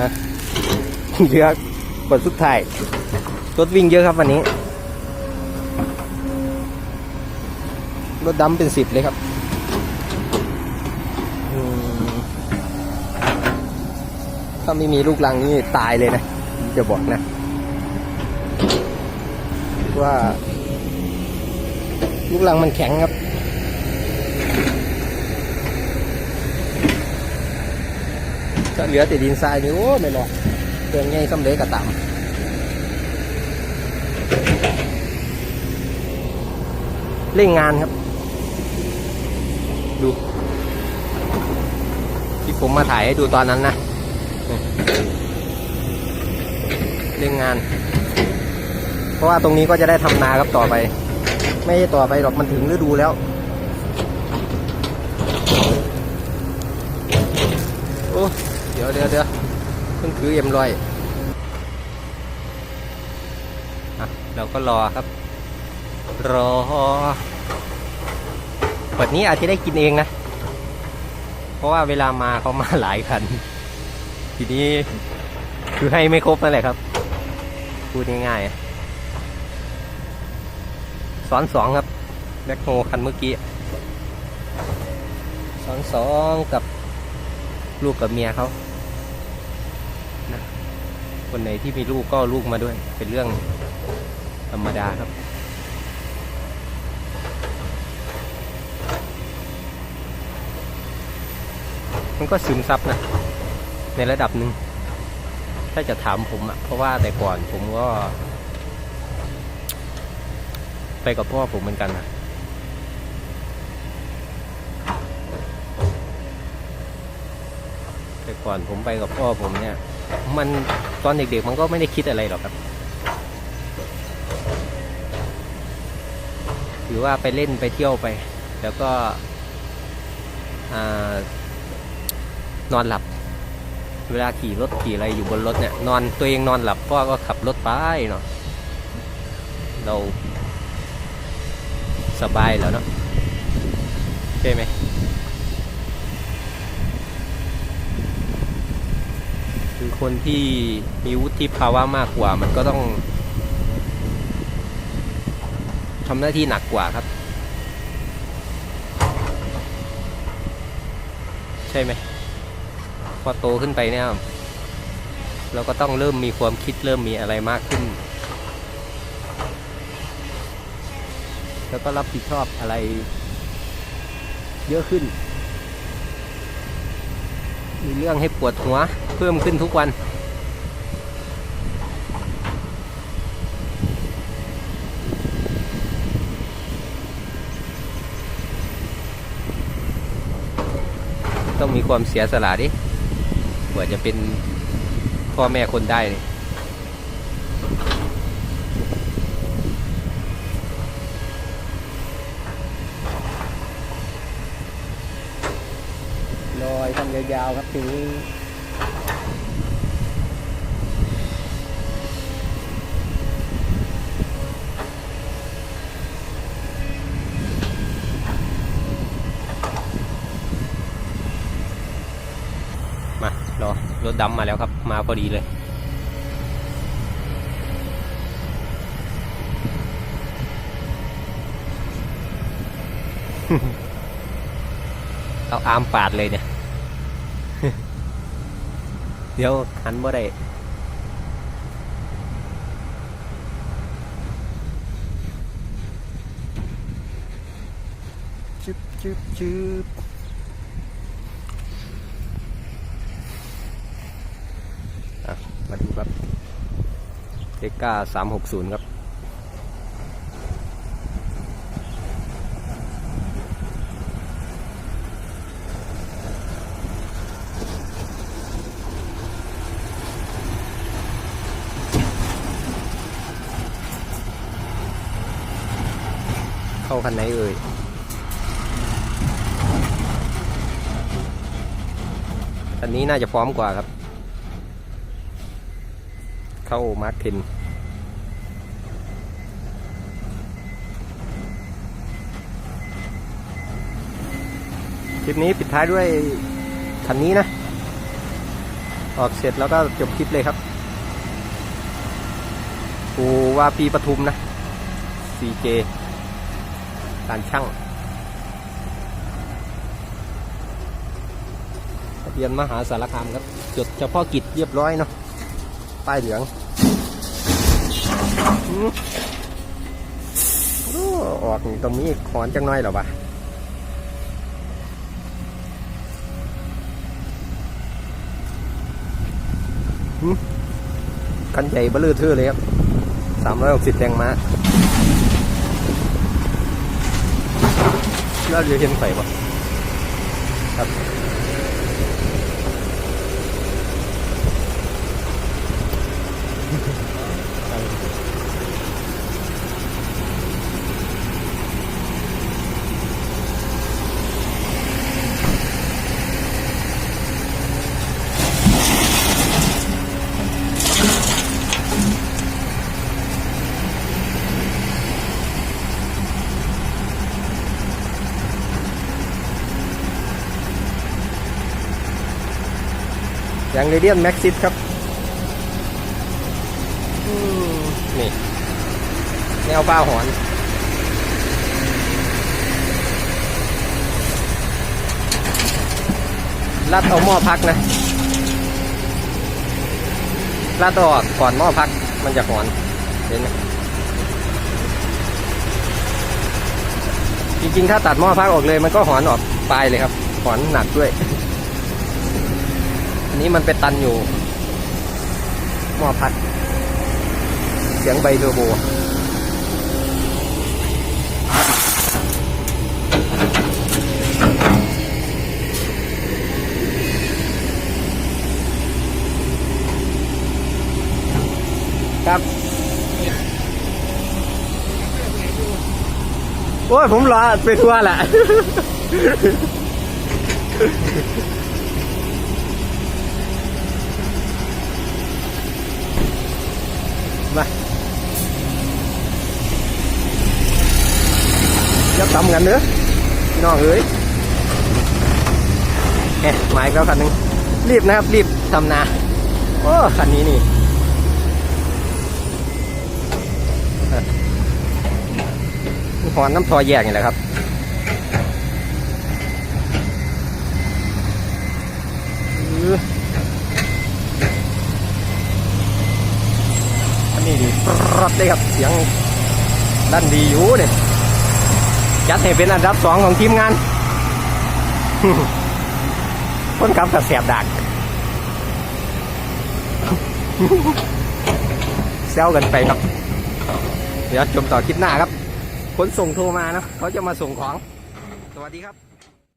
ฮะเยอะกดสุดท้ายรถวิ่งเยอะครับวันนี้ รถดำเป็นสิบเลยครับถ้าไม่มีลูกลังนี่ตายเลยนะ จะบอกนะ ว่า ลูกลังมันแข็งครับ ถ้า เหลือแต่ดินทรายนี่โอ้ไม่รอดเครื่องใหญ่สำเร็จกระต่ำเร่งงานครับ ดู ที่ผมมาถ่ายให้ดูตอนนั้นนะเร่งงาน เพราะว่าตรงนี้ก็จะได้ทำนาครับต่อไป ไม่ใช่ต่อไปหรอกมันถึงฤดูแล้ว โอ้ ดี๋ยวเดี๋ยวเดี๋ยวเพิ่งถือเอ็มลอยอะเราก็รอครับ รอวันนี้อาจจะได้กินเองนะ เพราะว่าเวลามาเขามาหลายคัน ทีนี้คือให้ไม่ครบนั่นแหละครับ พูดง่ายๆซ้อนสองครับ แบ็คโฮคันเมื่อกี้ซ้อนสองกับลูกกับเมียเขา คนไหนที่มีลูกก็ลูกมาด้วย เป็นเรื่องธรรมดาครับ มันก็ซึมซับนะ ในระดับหนึ่ง ถ้าจะถามผมอะเพราะว่าแต่ก่อนผมก็ ไปกับพ่อผมเหมือนกันนะแต่ก่อนผมไปกับพ่อผมเนี่ย มัน ตอนเด็กๆมันก็ไม่ได้คิดอะไรหรอกครับหรือว่าไปเล่นไปเที่ยวไป แล้วก็นอนหลับ เวลาขี่รถขี่อะไรอยู่บนรถเนี่ยนอนตัวเองนอนหลับพ่อก็ขับรถไปเนาะเราสบายแล้วเนาะใช่ไหม คือคนที่มีวุฒิภาวะมากกว่า มันก็ต้องทำหน้าที่หนักกว่าครับ ใช่ไหมพอโตขึ้นไปเนี่ยเราก็ต้องเริ่มมีความคิดเริ่มมีอะไรมากขึ้น แล้วก็รับผิดชอบอะไรเยอะขึ้น มีเรื่องให้ปวดหัวเพิ่มขึ้นทุกวัน ต้องมีความเสียสละดิกว่าจะเป็นพ่อแม่คนได้อ ยาวครับทีนี้มารอรถดำมาแล้วครับ มาพอดีเลย เอาอามปาดเลยเนี่ย เดี๋ยวหันบ่ได้จึ๊บจึ๊บจึ๊บอะมาดูครับเดก้าสามหกศูนย์ครับ เข้าคันไหนเอ่ยคันนี้น่าจะพร้อมกว่าครับ เข้ามาร์คเทนคลิปนี้ปิดท้ายด้วยคันนี้นะ ออกเสร็จแล้วก็จบคลิปเลยครับกูว่าปีปทุมนะ CJ การช่างทะเบียนมหาสารคามครับ จดเฉพาะกิจเรียบร้อยเนาะป้ายเหลืองอืมโอ้ออกตรงนี้ขอนจังน้อยหรอวะคันใหญ่เบลือเทือเลยครับสามร้อยหกสิบแรงม้า แล้วเรือเห็นไฟปะครับางเรเดียนแม็กซิสครับนี่ แนวฟ้าหอน ลัดเอาหม้อพักนะ ลัดออกก่อนหม้อพักมันจะหอนเห็นไหมจริงๆ ถ้าตัดหม้อพักออกเลยมันก็หอนออกปลายเลยครับ หอนหนักด้วย นี้มันเป็นตันอยู่หม้อพัด เสียงใบเทอร์โบครับโอ้ยผมรอไปทัวร์แหละ ยับตำกันเด้อพี่น้องเอ้ยเอ๊ะหมายก็คันหนึงรีบนะครับ รีบทำนาโอ้คันนี้นี่หอนน้ำทอแยกนี่แหละครับอื้ออันนี้ดีรถเลยครับ เสียงดันดีอยู่เนี่ย จัดให้เป็นอันดับสองของทีมงานคนขับกับเสียบดักเซลกันไปครับ เดี๋ยวจมต่อคลิปหน้าครับคนส่งโทรมานะเขาจะมาส่งของ สวัสดีครับ